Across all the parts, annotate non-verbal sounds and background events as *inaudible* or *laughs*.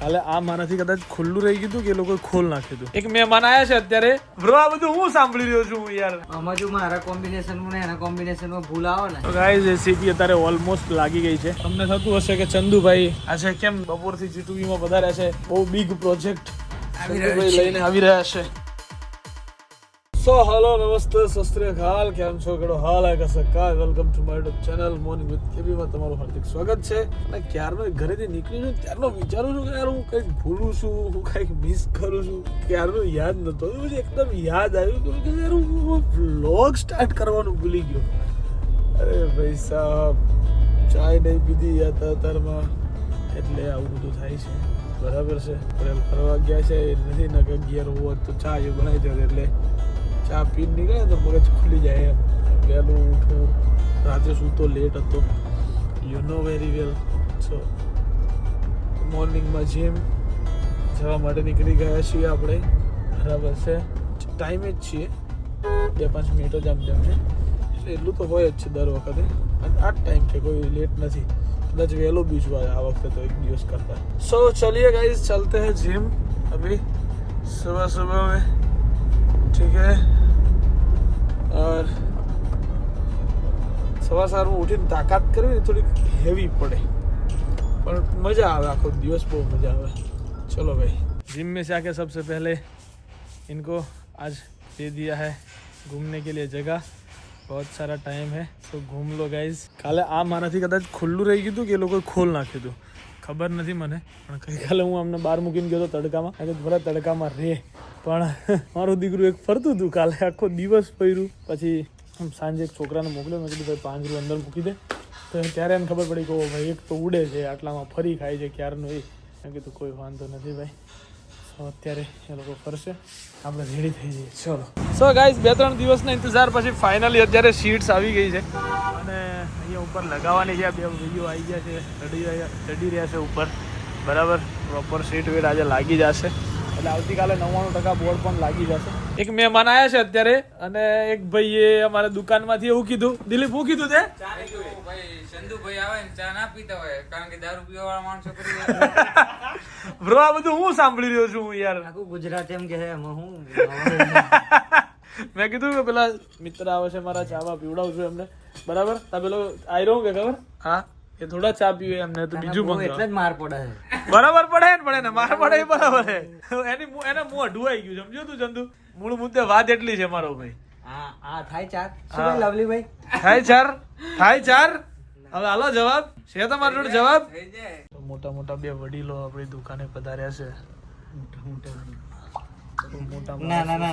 કાલે આ મારાથી કદાચ ખુલ્લું રહી ગયું હતું કે એ લોકોએ ખોલ નાખ્યું હતું એક મહેમાન આવ્યા છે અત્યારે. બ્રો આ બધું હું સાંભળી રહ્યો છું યાર? આમાં જો મારા કોમ્બિનેશનમાં ને એના કોમ્બિનેશનમાં ભૂલ આવે ને. તો ગાઈઝ એસીપી અત્યારે ઓલમોસ્ટ લાગી ગઈ છે. તમને થતું હશે કે ચંદુભાઈ આ છે કેમ બપોરથી જીટુબી માં વધારે છે? બહુ બિગ પ્રોજેક્ટ ચંદુભાઈ લઈને આવી રહ્યા છે. સો હલો નમસ્તે સસ્ત્રીયકાલ કેમ છો કેડો હાલ આ કસે કાય welcome to my YouTube channel morning with KB માં તમારું હાર્દિક સ્વાગત છે અને ક્યારનો ઘરેથી નીકળી છું ત્યારનો વિચારું છું કે યાર હું કંઈક ભૂલું છું હું કંઈક મિસ કરું છું ક્યારનું યાદ નતો પછી એકદમ યાદ આવ્યું કે યાર હું વ્લોગ સ્ટાર્ટ કરવાનું ભૂલી ગયો અરે ભાઈ સાહેબ ચાય નહીં પીધી યાદ અત્યારમાં એટલે આવું બધું થાય છે. બરાબર છે. ફરવા ગયા છે, નથી નગર ગિયર હોત તો ચા એવું બનાવી દો એટલે. ચા પીને નીકળે તો મગજ ખુલી જાય એમ. વહેલું ઉઠવું રાત્રે સૂતો લેટ હતો. You know very well so મોર્નિંગમાં gym જવા માટે નીકળી ગયા છીએ આપણે. બરાબર છે. ટાઈમે જ છીએ. બે પાંચ મિનિટો જ આમ જેમ છે. એટલે એટલું તો હોય જ છે દર વખતે. અને આ જ ટાઈમ છે, કોઈ લેટ નથી. કદાચ વહેલો બીજું આવે આ વખતે તો એક દિવસ કરતા. સો ચલીએ ગાઈઝ ચાલતે હૈ જીમ અભી સુબહ સુબહ મેં ठीक है और સવાર સવારમાં ઉઠીને તાકાત કરવી ને થોડીક હેવી પડે પણ મજા આવે આખો દિવસ બહુ મજા આવે ચલો ભાઈ जिम में से आके सबसे पहले इनको आज दे दिया है घूमने के लिए जगह बहुत सारा ટાઈમ હે તો ઘૂમ લો ગાઈઝ કાલે આ મારાથી કદાચ ખુલ્લું રહી ગયું હતું કે એ લોકોએ ખોલ નાખ્યું હતું ખબર નથી મને, પણ ગઈકાલે હું અમને બહાર મૂકીને ગયો હતો તડકામાં. કારણ કે ભલે તડકામાં રહે, પણ *laughs* મારું દીકરું એક ફરતું હતું. કાલે આખો દિવસ ફર્યું. પછી સાંજે એક છોકરાને મોકલ્યો. મેં કીધું, ભાઈ, પાંચ રૂ અંદર મૂકી દે. તો ત્યારે એમ ખબર પડી કે ભાઈ, એક તો ઉડે છે, આટલામાં ફરી ખાય છે, ક્યારનું એ. મેં કીધું, કોઈ વાંધો નથી ભાઈ. અત્યારે એ લોકો ફરશે આપણે રેડી થઈ જઈએ. ચલો. સો ગાઈસ બે ત્રણ દિવસના ઇંતજાર પછી ફાઇનલી અત્યારે શીટ્સ આવી ગઈ છે. અને અહીંયા ઉપર લગાવવાની છે. બે વીડિયો આવી ગયા છે. ચડી રહ્યા ચડી રહ્યા છે ઉપર. બરાબર? પ્રોપર સીટ વેટ આજે લાગી જશે. એટલે આવતીકાલે નવ્વાણું ટકા બોર્ડ પણ લાગી જશે. એક મહેમાન આવ્યા છે અત્યારે. અને એક ભાઈએ અમારા દુકાનમાંથી એવું કીધું. દિલીપ શું કીધું તે? ભાઈ ચંદુભાઈ આવે ને ચા ના પીતા હોય. કારણ કે દારૂ પીવા વાળા માણસો *laughs* બ્રો આ બધું હું સાંભળી રહ્યો છું યાર? આખું ગુજરાત એમ કે એમાં હું? મેં કીધું કે પેલા મિત્ર આવે છે મારા ચાવા પીવડાવું છું એમને. બરાબર? તા પેલો આયરો કે ખબર? હા. એ થોડા ચા પીવે એમને તો બીજું બહુ એટલે જ માર પડે બરાબર પડે ને પડે ને માર પડે બરાબર છે. એની એને મોં અઢુઆઈ ગયું સમજ્યો તું ચંદુ? મૂળ મુદ્દે વાત એટલી છે મારો ભાઈ. હા હા થાય ચાર. શું લવલી ભાઈ? થાય ચાર થાય ચાર. હવે હાલો જવાબ? છે તમારી જોડે જવાબ? મોટા મોટા બે વડીલો આપણી દુકાને પધાર્યા છે. મોટા ના ના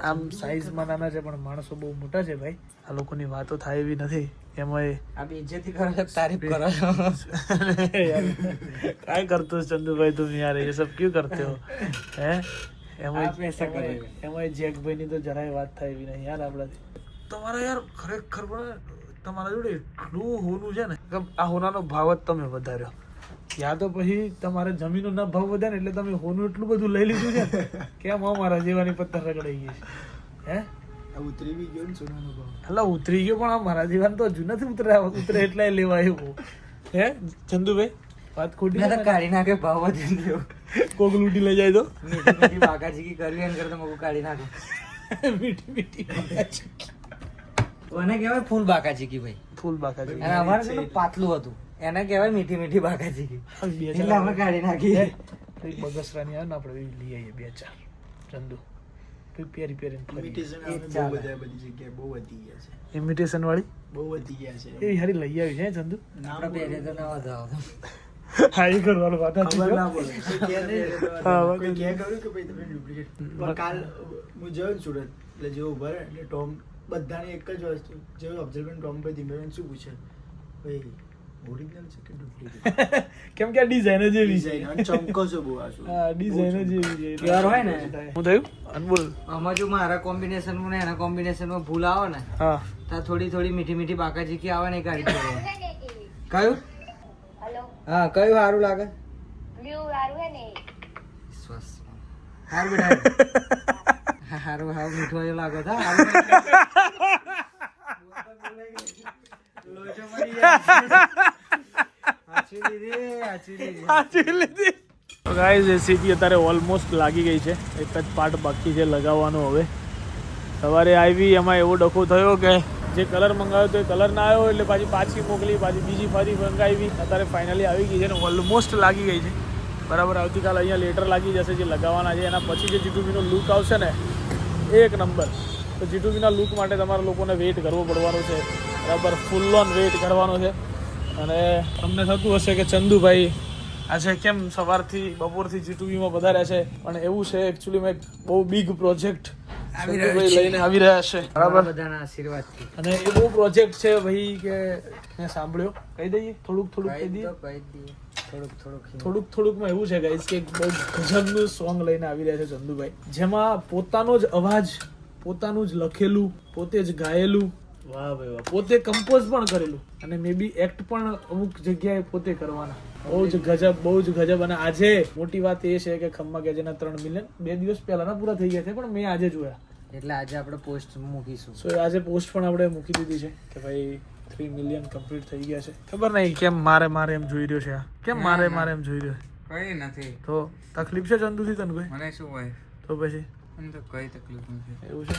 આમ સાઈઝમાં નાના છે પણ માણસો બહુ મોટા છે ભાઈ. આ લોકોની વાતો થાય એવી નથી. એમાં આમ ઇજ્જતી કરે તારીફ કરો છો. *laughs* કાંઈ કરતો ચંદુભાઈ તું યાર એ સબ ક્યું કરતો હો? હે? એમાં જેકભાઈની તો જરાય વાત થાય એવી નહીં યાર આપણાથી. તમારા યાર ખરેખર પણ તમારા જોડે એટલું હોનું છે ને કે આ હોનાનો ભાવ જ તમે વધાર્યો. યા તો પછી તમારે જમીનો ના ભાવ વધ્યા ને એટલે તમે હોનું એટલું બધું લઈ લીધું છે ને કેમ અમારા જેવાની પથ્થર રગડાઈ ગઈ છે. હે? ઉતરી બી ગયો ને સોનાનો ભાવ. એટલે ઉતરી ગયો પણ આ મારા જીવન તો હજુ નથી ઉતરે ઉતરે એટલે લેવા આવ્યો હે. ચંદુભાઈ વાત ખોટી કાઢી નાખે ભાવ વધી ગયો. કોક લૂટી લઈ જાય તો? મીઠી મીઠી બાકાચીકી કરવી એમ કરતા મગું કાઢી નાખો. મીઠી મીઠી એને કહેવાય ફૂલ બાકા બાકાચીકી ભાઈ. ફૂલ બાકા છે અને અમારે પેલું પાતળું હતું. એને કહેવાય મીઠી મીઠી બાકાચીકી બે એટલે અમે કાઢી નાખીએ ચાર બગસરાની આવે ને આપણે લઈ આવીએ બે ચાર ચંદુ. પછી પેરી પેરીને ફરીએ. એ જ ચાલે. ઇમિટેશન વાળી એવી હારી લઈ આવી છે ચંદુ? આપણે પહેરે તો નવા જાવ હા એ કરવાનું વાત હતી જો. હા, વાત કોઈ ક્યાં કર્યું કે ભાઈ તમે ડુપ્લિકેટ. કાલ હું જોયો સુરત એટલે જેવો ભરે એટલે ટોમ બધાને એક જ વસ્તુ જેવું ઓબ્ઝર્વ ટોમ પર ધીમે શું પૂછે? ભાઈ ઓરિજિનલ છે કે ડુપ્લિકેટ *laughs* કેમ કે આ ડિઝાઇન જ એવી છે. ચમકો છો બહુ આ શું હા ડિઝાઇન જ એવી છે. યાર હોય ને? હું થયું? અનબોલ આમાં જો મારા કોમ્બિનેશન ને એના કોમ્બિનેશનમાં ભૂલ આવે ને હા. તા થોડી થોડી મીઠી મીઠી બાકાચીકી આવે ને એ કાઢી દેવાની. કયું? હેલો. હા કયું સારું લાગે? બ્લુ સારું હે ને સ્વસ્થ સારું બેટા. *laughs* સારું હાવ મીઠો એ લાગો થા ગાઈઝ એસીટી અત્યારે ઓલમોસ્ટ લાગી ગઈ છે. એક જ પાર્ટ બાકી છે લગાવવાનો હવે. સવારે આવી, એમાં એવો ડખો થયો કે જે કલર મંગાવ્યો તો એ કલર ના આવ્યો, એટલે પાછી પાછી મોકલી, પાછી બીજી ફરી મંગાવી. અત્યારે ફાઇનલી આવી ગઈ છે ને ઓલમોસ્ટ લાગી ગઈ છે. બરાબર, આવતીકાલે અહીંયા લેટર લાગી જશે જે લગાવવાના છે. એના પછી જે જીટુબીનો લુક આવશે ને એક નંબર. તો જીટુબીના લુક માટે તમારા લોકોને વેઇટ કરવો પડવાનો છે. બરાબર ફૂલ ઓન વેઇટ કરવાનો છે. અને તમને થતું હશે કે ચંદુભાઈ આજે કેમ સવારથી બપોરથી જીટુબીમાં વધારે છે? પણ એવું છે એકચ્યુઅલીમાં એક બહુ બિગ પ્રોજેક્ટ આવી રહ્યો લઈને આવી રહ્યા છે. બરાબર? બધાના આશીર્વાદથી. અને એ બહુ પ્રોજેક્ટ છે ભાઈ કે મેં સાંભળ્યો. કહી દઈએ થોડુંક થોડુંક કહી દઈએ. કહી દઈએ. થોડુંક થોડુંક થોડુંક થોડુંકમાં એવું છે ગાઈસ કે બહુ ગજબનું સોંગ લઈને આવી રહ્યા છે ચંદુભાઈ. જેમાં પોતાનો જ અવાજ પોતાનું જ લખેલું પોતે જ ગાયેલું વાહ ભાઈ વાહ. પોતે કમ્પોઝ પણ કરેલું. અને મે બી એક્ટ પણ અમુક જગ્યાએ પોતે કરવાના. બહુ જ ગજબ બહુ જ ગજબ. અને આજે મોટી વાત એ છે કે ખમ્મા ગેજેના ત્રણ મિલિયન બે દિવસ પહેલાના પૂરા થઈ ગયા છે પણ મેં આજે જોયા. એટલે આજે આપણે પોસ્ટ મૂકીશું. સો આજે પોસ્ટ પણ આપણે મૂકી દીધી છે કે ભાઈ થ્રી મિલિયન કમ્પ્લીટ થઈ ગયા છે. ખબર નહીં કેમ મારે મારે એમ જોઈ રહ્યો છે આ? કેમ મારે મારે એમ જોઈ રહ્યો કઈ નથી. તો તકલીફ છે ચંદુથી તને કોઈ? મને શું હોય? તો પછી? મને તો કઈ તકલીફ નથી. એવું છે?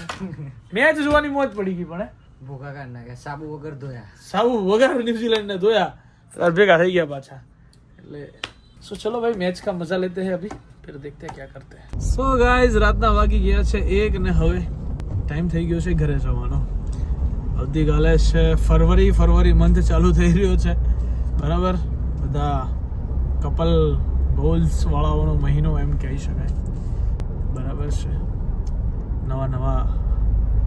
મેચ જોવાની મોજ પડી ગઈ પણ ભૂખા કાઢ નાખ્યા સાબુ વગર ધોયા. સાબુ વગર ન્યુઝીલેન્ડ ને ધોયા ભેગા થઈ ગયા પાછા. એટલે સો ચલો ભાઈ મેચ કા મજા લેતે હે અભી? ફિર દેખતે ક્યાં કરતે સો ગાઈઝ રાતના વાગી ગયા છે એક ને હવે ટાઈમ થઈ ગયો છે ઘરે જવાનો। આવતીકાલે છે ફરવરી ફરવરી મંથ ચાલુ થઈ રહ્યો છે। બરાબર? બધા કપલ ગોલ્સ વાળાઓનો મહિનો એમ કહી શકાય। બરાબર છે? નવા નવા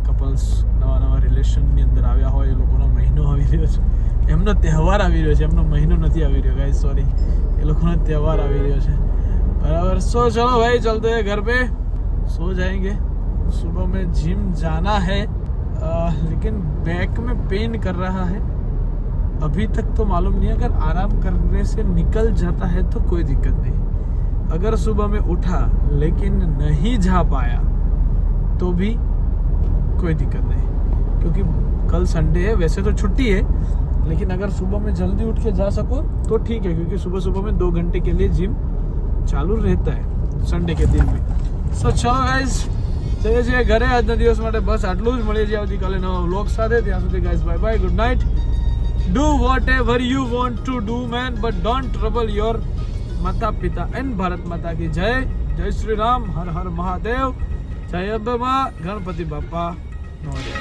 કપલ્સ નવા નવા રિલેશનની અંદર આવ્યા હોય, એ લોકોનો મહિનો આવી રહ્યો છે। એમનો તહેવાર આવી રહ્યો છે, એમનો મહિનો નથી આવી રહ્યો ગાય સોરી એ લોકોનો તહેવાર આવી રહ્યો છે। बराबर सो चलो भाई चलते हैं घर पे। सो जाएँगे। सुबह में जिम जाना है आ, लेकिन बैक में पेन कर रहा है। अभी तक तो मालूम नहीं अगर आराम करने से निकल जाता है तो कोई दिक्कत नहीं। अगर सुबह में उठा लेकिन नहीं जा पाया तो भी कोई दिक्कत नहीं। क्योंकि कल संडे है वैसे तो छुट्टी है लेकिन अगर सुबह में जल्दी उठ के जा सको तो ठीक है क्योंकि सुबह सुबह में दो घंटे के लिए जिम ચાલુ રહેતા હે સન્ડે કે દિન ભી. સો ચલો ગાઈઝ જઈએ છીએ ઘરે, આજના દિવસ માટે બસ આટલું જ. મળીએ છીએ આવતીકાલે નવા વ્લોગ સાથે. ત્યાં સુધી guys bye bye good night do whatever you want to do man but don't trouble your માતા પિતા એન્ડ ભારત માતા કી જય. જય શ્રી રામ, હર હર મહાદેવ. જય અંબે ગણપતિ બાપા મોર્ય